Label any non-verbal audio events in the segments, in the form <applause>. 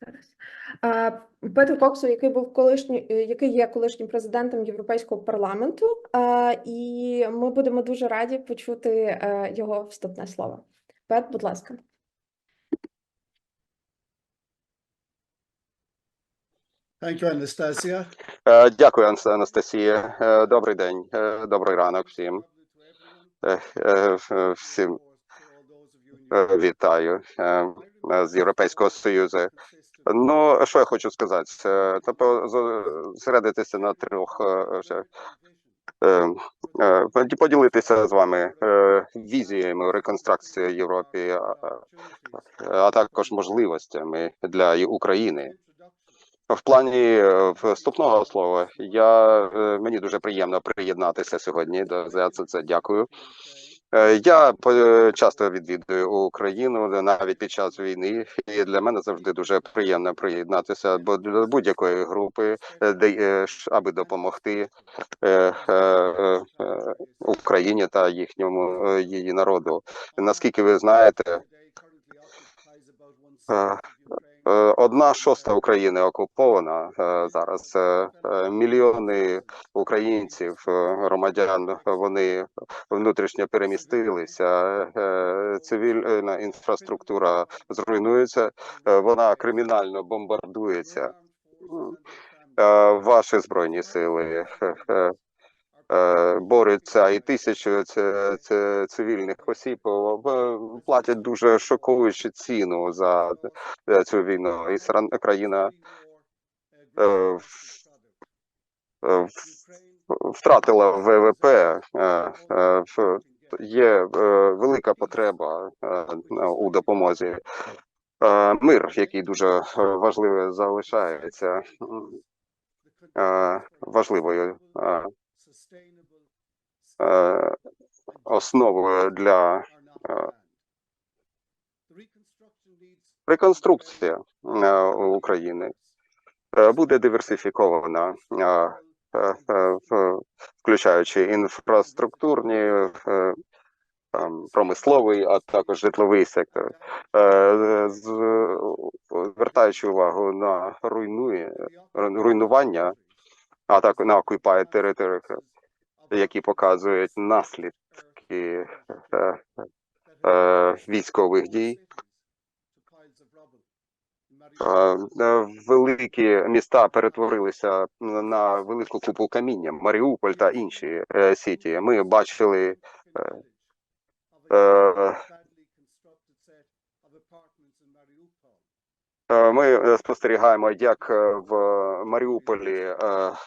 Зараз. Петр Коксу, який був колишній, е, який є колишнім президентом Європейського парламенту, і ми будемо дуже раді почути е, його вступне слово. Пет, будь ласка. Thank you, Anastasia. Е, Дякую, Анастасія. Добрий день, добрий ранок всім. Всім вітаю з Європейського Союзу. Ну, що я хочу сказати? Це тобто зосередитися на трьох е, е, е, поді- поділитися з вами е, візіями реконструкції Європи, а, також можливостями для України. В плані е, вступного слова я е, мені дуже приємно приєднатися сьогодні. до- це дякую. Е, Я е, часто відвідую Україну навіть під час війни, і для мене завжди дуже приємно приєднатися до будь-якої групи, е, де е, аби допомогти е, е, е, е, Україні та їхньому е, її народу. Наскільки ви знаєте, е, Е, Одна шоста України окупована е, зараз. Е, е, Мільйони українців, е, громадян, вони внутрішньо перемістилися. е, Цивільна інфраструктура зруйнується, е, вона кримінально бомбардується. Е, Ваші збройні сили е, е, е, борються, і тисячі цивільних осіб е, платять дуже шокуючу ціну за е, цю війну. І країна е, е, втратила ВВП. е, е, Є е, велика потреба е, у допомозі. Е, Мир, який дуже е, важливий залишається е, важливою е, е, основою для е, реконструкції е, України. Е, буде диверсифікована, е, е, е, включаючи інфраструктурні, е, промисловий, а також житловий сектор, Е, звертаючи увагу на руйнує руйнування, а так на окупає території, які показують наслідки е, е, військових дій. Е, е, Великі міста перетворилися на велику купу каміння, Маріуполь та інші е, сіті. Ми бачили е, Е, Ми е, спостерігаємо, як е, в Маріуполі е,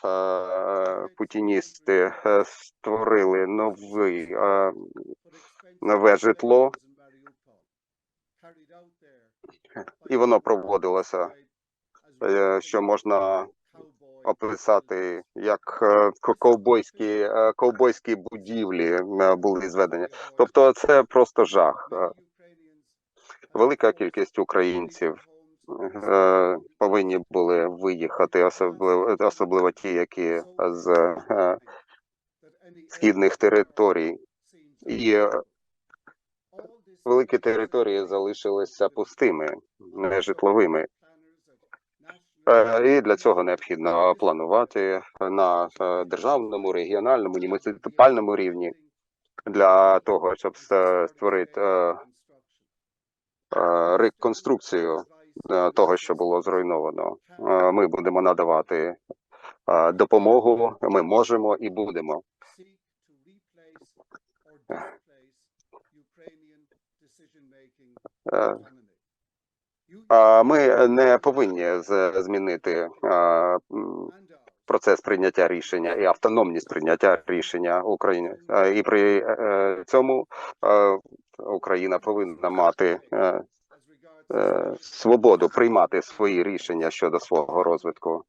е, путіністи е, створили новий е, нове житло, і воно проводилося, е, що можна описати як е, ковбойські е, ковбойські будівлі е, були зведені. Тобто, це просто жах. Е, Велика кількість українців е, повинні були виїхати, особливо особливо ті, які з е, східних територій, і е, великі території залишилися пустими, нежитловими. Е, І для цього необхідно планувати на е, державному, регіональному, муніципальному рівні для того, щоб створити е, е, реконструкцію е, того, що було зруйновано. Е, Ми будемо надавати е, допомогу. Ми можемо і будемо. Е, Ми не повинні змінити е, процес прийняття рішення і автономність прийняття рішення України. Е, І при е, цьому е, Україна повинна мати е, е, свободу приймати свої рішення щодо свого розвитку.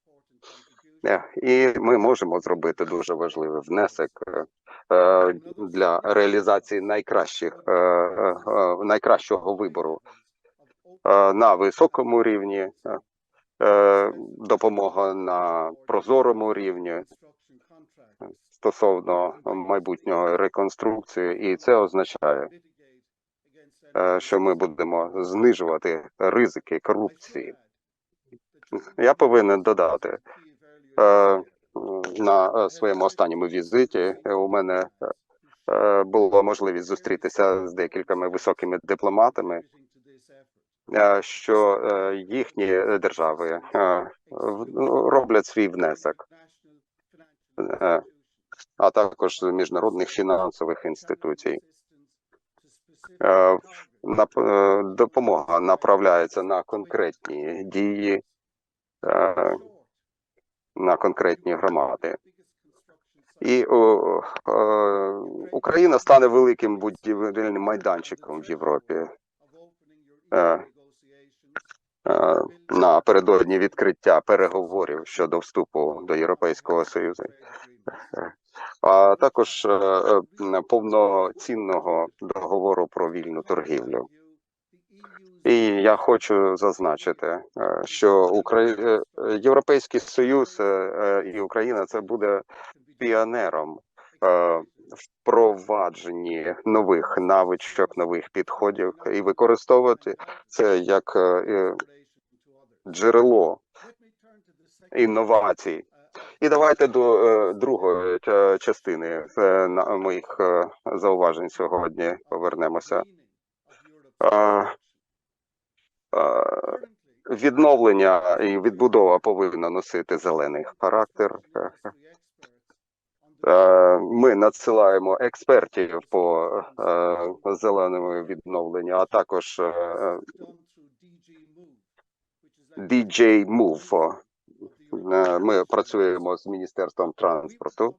Е, І ми можемо зробити дуже важливий внесок е, е, для реалізації найкращих е, е, е, найкращого вибору е, на високому рівні, е, е, допомога на прозорому рівні стосовно майбутнього реконструкції, і це означає, е, що ми будемо знижувати ризики корупції. я повинен додати е, на е, своєму останньому візиті. е, У мене е, була можливість зустрітися з декількома високими дипломатами, е, що е, їхні держави е, ну, роблять свій внесок, е, а також з міжнародних фінансових інституцій. Е, е, Допомога направляється на конкретні дії, е, на конкретні громади. І Україна стане великим будівельним майданчиком в Європі напередодні відкриття переговорів щодо вступу до Європейського Союзу, а також е, е, повноцінного договору про вільну торгівлю. І я хочу зазначити, е, що Украї... Європейський Союз і Україна це буде піонером впровадженні нових навичок, нових підходів і використовувати це як джерело інновацій. І давайте до е, другої частини е, на моїх е, зауважень сьогодні повернемося. Е, е, відновлення і відбудова повинна носити зелений характер. Е, Ми надсилаємо експертів по е, зеленому відновленню, а також DJ Move. Ми працюємо з міністерством транспорту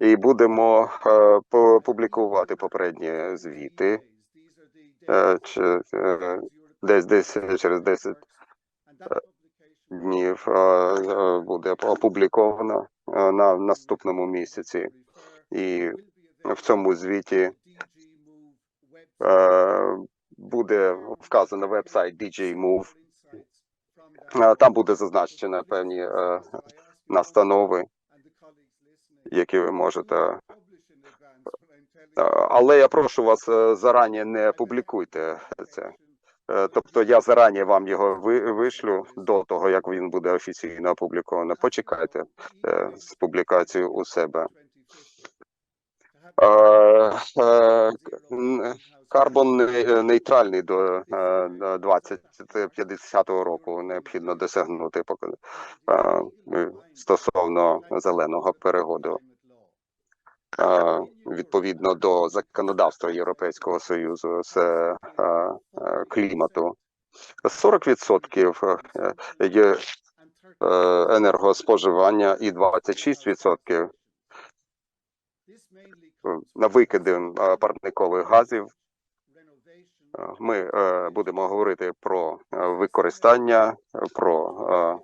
і будемо е, публікувати попередні звіти е, е, десь десь через 10 днів буде опубліковано на наступному місяці. І в цьому звіті буде вказано веб-сайт DJ Move. Е, Там буде зазначено певні е, настанови, які ви можете. Е, Але я прошу вас е, зарані не публікуйте це. Е, Тобто я зарані вам його ви- вишлю до того, як він буде офіційно опубліковано. Почекайте е, з публікацією у себе. Е, е, Карбон нейтральний до е, до 2050 року необхідно досягнути е, е, стосовно зеленого переходу. Е, Відповідно до законодавства Європейського союзу з е, е, клімату, 40% е, є е, енергоспоживання і 26% на викиди е, парникових газів. Е, Ми е, будемо говорити про використання, про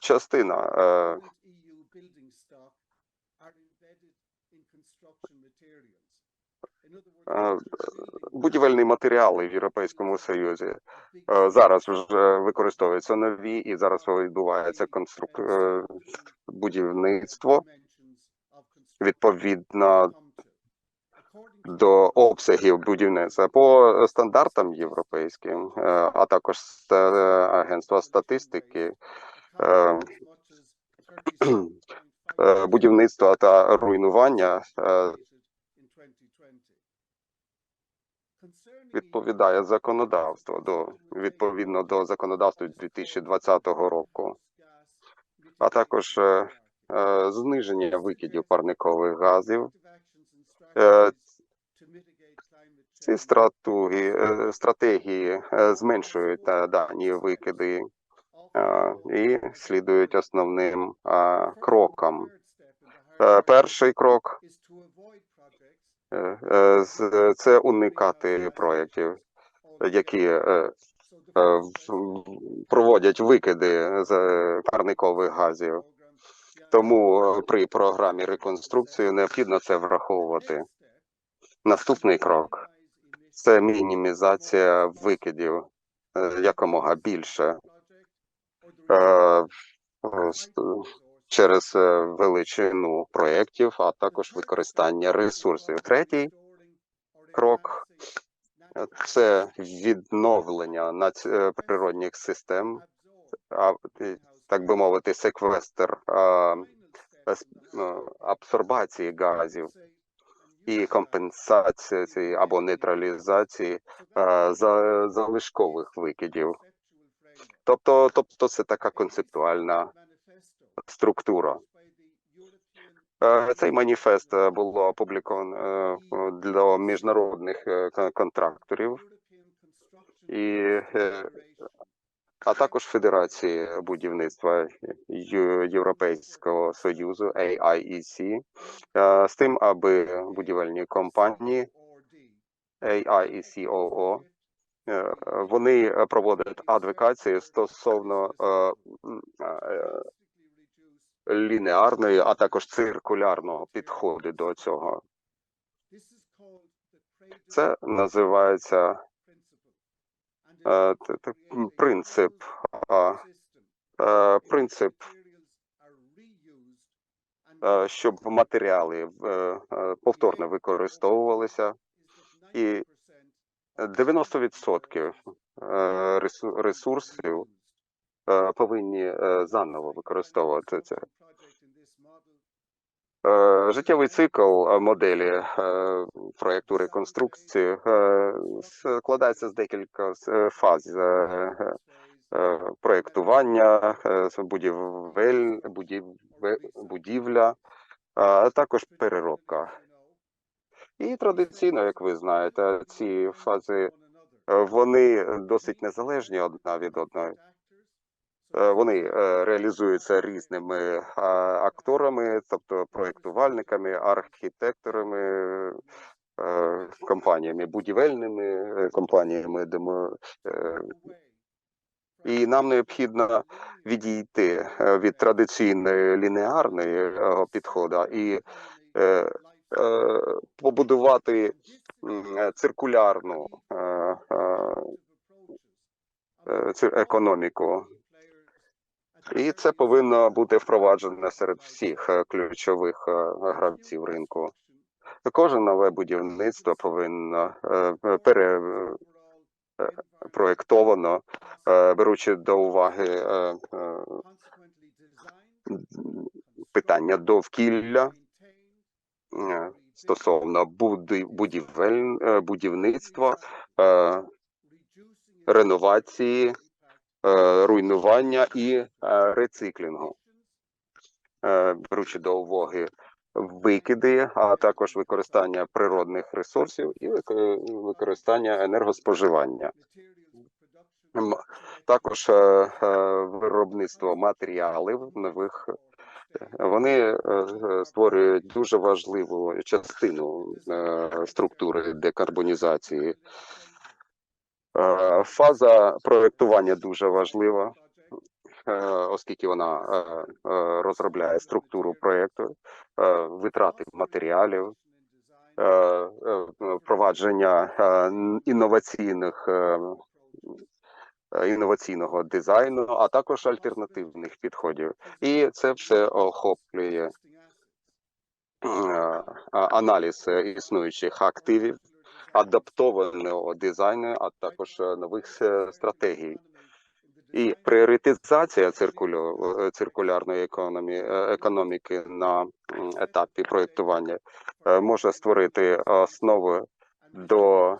частина е, е, будівельні матеріали в Європейському Союзі е, зараз вже використовуються нові, і зараз відбувається конструк... е, будівництво відповідно до обсягів будівництва по стандартам європейським, е, а також агентства статистики. е, <clears throat> е, будівництва та руйнування е, відповідає законодавство до відповідно до законодавства 2020 року, а також е, е, зниження викидів парникових газів. Е, Ці стратегії, е, стратегії е, зменшують дані викиди і слідують основним крокам. Перший крок це уникати проєктів, які е, е, проводять викиди з е, парникових газів. Тому е, при програмі реконструкції необхідно це враховувати. Наступний крок це мінімізація викидів е, якомога більше е, е, через е, величину проєктів, а також використання ресурсів. Третій крок Це відновлення нац- е, природних систем, а, е, так би мовити, секвестр а, е, абсорбації газів і компенсація цієї або нейтралізації е, за, залишкових викидів. Тобто, тобто це така концептуальна структура. Е, Цей маніфест е, було опубліковано е, для міжнародних контракторів і а також Федерації будівництва Європейського Союзу AIEC з тим, аби будівельні компанії AIECOO е, вони проводять адвокації стосовно лінеарної, а також циркулярного підходу до цього. Це називається е, принцип, е, принцип, е, щоб матеріали е, е, повторно використовувалися, і 90% е, ресурсів повинні е, заново використовувати це. Е, Життєвий цикл е, моделі е, проекту реконструкції е, складається з декілька е, фаз е, е, е, проектування, е, з будівель, будіве- будівля, а також переробка. І традиційно, як ви знаєте, ці фази е, вони досить незалежні одна від одної. Е, Вони е, реалізуються різними е, акторами, тобто проєктувальниками, архітекторами, компаніями будівельними, компаніями, демо, е, і нам необхідно відійти від традиційної лінеарної підходу і побудувати циркулярну цир- економіку. І це повинно бути впроваджено серед всіх е, ключових е, гравців ринку. Кожне нове будівництво повинно е, перепроектовано, е, беручи до уваги питання довкілля стосовно будівель, будівництва, реновації, руйнування і е, рециклінгу, Е, беручи до уваги викиди, а також використання природних ресурсів і використання енергоспоживання. Також е, е, виробництво матеріалів нових. Вони е, е, створюють дуже важливу частину е, структури декарбонізації. Е, Фаза проектування дуже важлива, е, оскільки вона е, розробляє структуру проекту, е, витрати матеріалів, впровадження е, інноваційних інноваційного дизайну, а також альтернативних підходів. І це все охоплює аналіз існуючих активів, адаптованого дизайну, а також е, нових е, стратегій. І пріоритизація циркулю, е, циркулярної економіки на етапі проєктування може створити основи до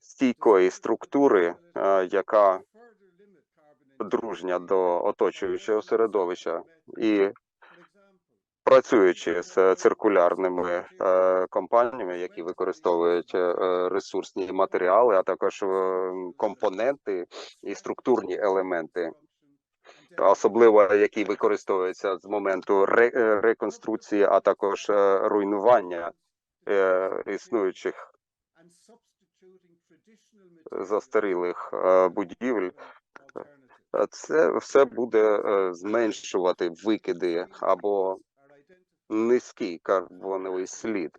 стійкої структури, яка дружня до оточуючого середовища, і працюючи з циркулярними е, компаніями, які використовують е, ресурсні матеріали, а також е, компоненти і структурні елементи, особливо які використовуються з моменту е, реконструкції, а також е, руйнування е, існуючих застарілих е, будівель. Е, Це все буде е, зменшувати викиди або низький карбоновий слід.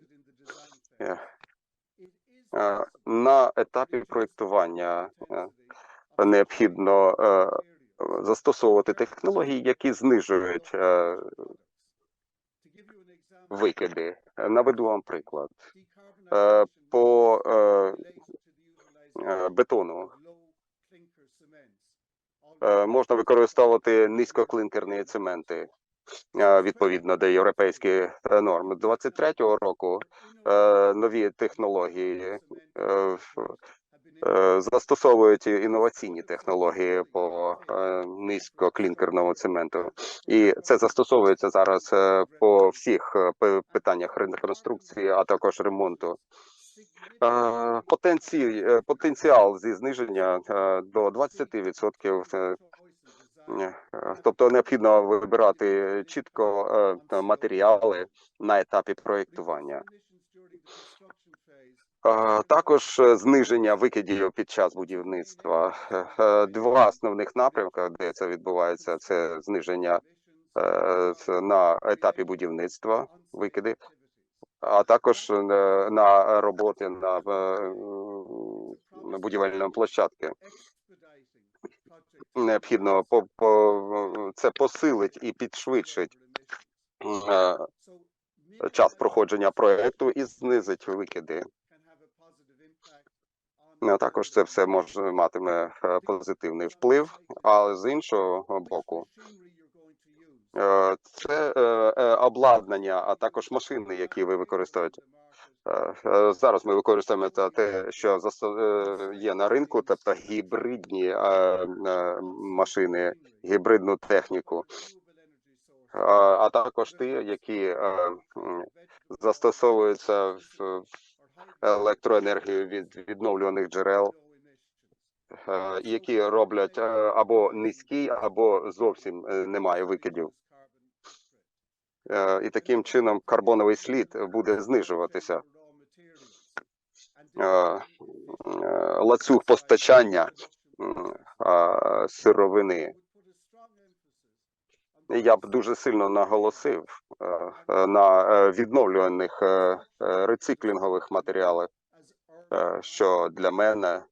Е, е, На етапі проєктування е, необхідно застосовувати технології, які знижують викиди. Наведу вам приклад. По бетону можна використовувати низькоклинкерні цементи відповідно до європейських е, норм. З 23-го року е, нові технології е, е, застосовують інноваційні технології по е, низькоклінкерному цементу, і це застосовується зараз е, по всіх е, питаннях реконструкції, а також ремонту. Е, е, потенціал зі зниження е, до 20%. Е, Тобто необхідно вибирати чітко е, матеріали на етапі проєктування. Е, Також зниження викидів під час будівництва. Два основних напрямки, де це відбувається, це зниження на етапі будівництва викиди, а також на роботи на, на площадці. Необхідно по, по це посилить і підшвидшить е, час проходження проекту і знизить викиди. Ну, Також це все може матиме е, позитивний вплив, але з іншого боку, е, це е, е, обладнання, а також машини, які ви використовуєте. Е, е, Зараз ми використовуємо те- що е, є на ринку, тобто гібридні е, е, машини, гібридну техніку, Е, а також ті, які е, застосовуються в електроенергію від відновлюваних джерел, е, які роблять е, або низький, або зовсім е, немає викидів. Е, І таким чином карбоновий слід буде знижуватися. Е, е, постачання сировини. Я б дуже сильно наголосив е, е, на е, відновлюваних е, е, рециклінгових матеріалах, е, що для мене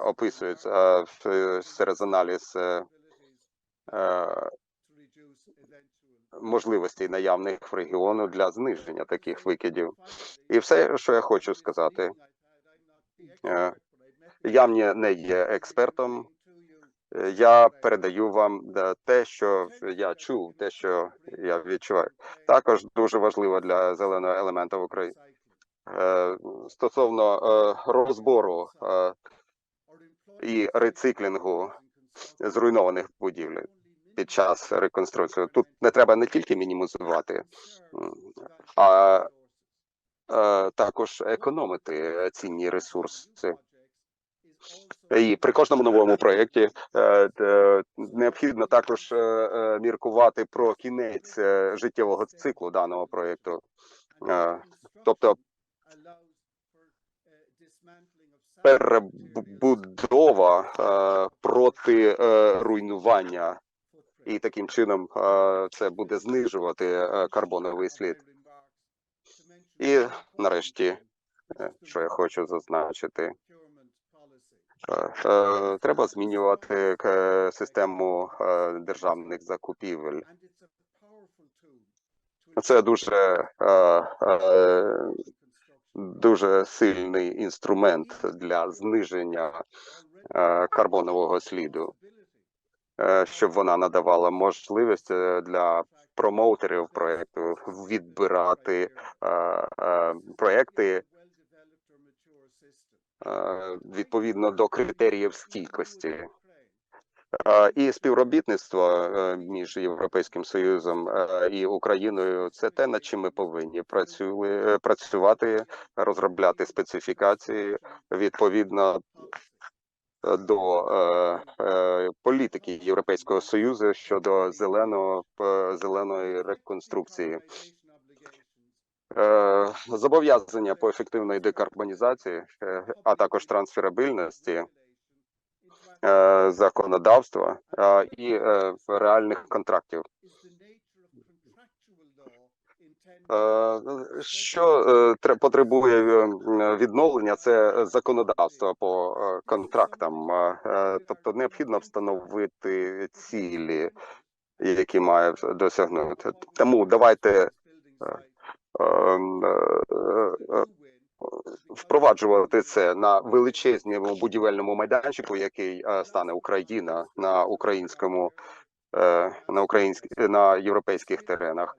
описується е, в- через аналіз е, е, можливостей наявних в регіону для зниження таких викидів. І все, що я хочу сказати, я не є експертом. Я передаю вам те, що я чув, те, що я відчуваю. Також дуже важливо для зеленого елемента в Україні стосовно е, розбору е, і рециклінгу зруйнованих будівель під час реконструкції. Тут не треба не тільки мінімізувати, а е, також економити цінні ресурси. І при кожному новому проєкті е, необхідно також е, е, міркувати про кінець е, життєвого циклу даного проєкту. Е, Тобто перебудова е, проти е, руйнування, і таким чином е, це буде знижувати карбоновий слід. І нарешті, що я хочу зазначити, треба змінювати систему державних закупівель. Це дуже дуже сильний інструмент для зниження е, карбонового сліду, е, щоб вона надавала можливість е, для промоутерів проекту відбирати проекти відповідно до критеріїв стійкості. Е, І співробітництво е, між Європейським Союзом е, і Україною це те, над чим ми повинні працювати, працювати, розробляти специфікації відповідно е, до е, е, політики Європейського Союзу щодо зеленого е, зеленої реконструкції. Е, Зобов'язання по ефективної декарбонізації, е, а також трансферабільності е, законодавства е, і е, реальних контрактів. Е, Що е, тре- потребує е, відновлення, це законодавство по е, контрактам. Е, е, Тобто необхідно встановити цілі які має досягнути. Тому давайте ем, е, е, впроваджувати це на величезному будівельному майданчику, який е, стане Україна на українському е, на українськ на європейських теренах.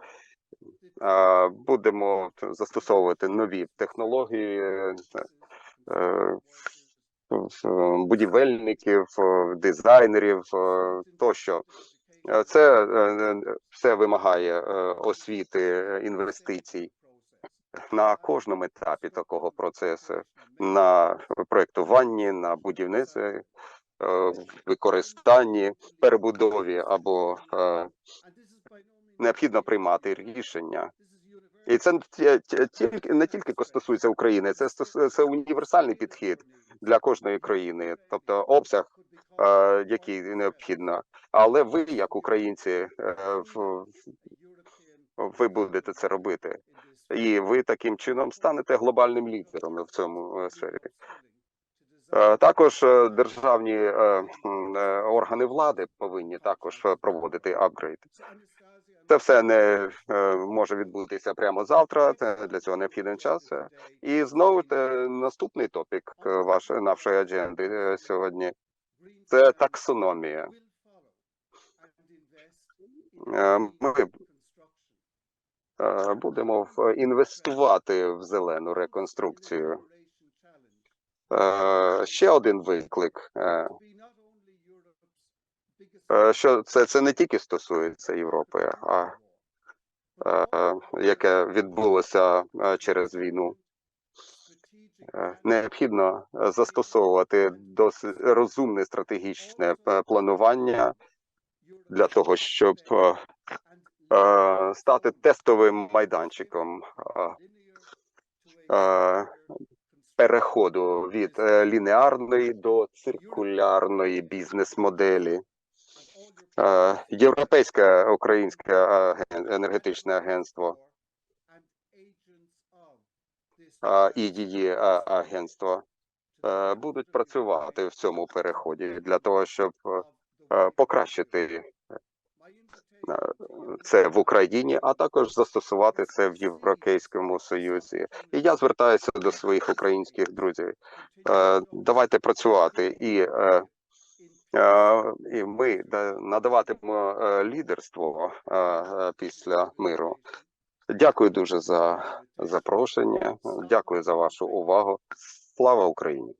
Е, Будемо застосовувати нові технології будівельників, дизайнерів тощо. Це все вимагає освіти, інвестицій на кожному етапі такого процесу, на проєктуванні, на будівництві, е, використанні, перебудові або е, необхідно приймати рішення. І це ті- ті- тільки не тільки стосується України, це це універсальний підхід для кожної країни, тобто обсяг, е, який необхідно. Але ви, як українці, ви будете це робити, і ви таким чином станете глобальним лідером в цьому е, сфері. Е, Також е, державні органи влади повинні також проводити апгрейд. Це все не може відбутися прямо завтра. Для цього необхідний час. І знову наступний топік вашої нашої адженди сьогодні це таксономія. Ми будемо інвестувати в зелену реконструкцію. Е, Ще один виклик. е, е, Що це, це не тільки стосується Європи, а е, яке відбулося е, через війну. Е, Необхідно е, застосовувати досить розумне стратегічне е, планування для того, щоб е, е, стати тестовим майданчиком е, е, переходу від е, лінеарної до циркулярної бізнес-моделі. Е, Європейське українське енергетичне агентство е, і її е, агентство е, будуть працювати в цьому переході для того, щоб е, покращити е, це в Україні, а також застосувати це в Європейському Союзі. І я звертаюся до своїх українських друзів. Е, Давайте працювати і. е, е, І ми да- надаватимемо е, лідерство е, е, після миру. Дякую дуже за запрошення. Дякую за вашу увагу. Слава Україні!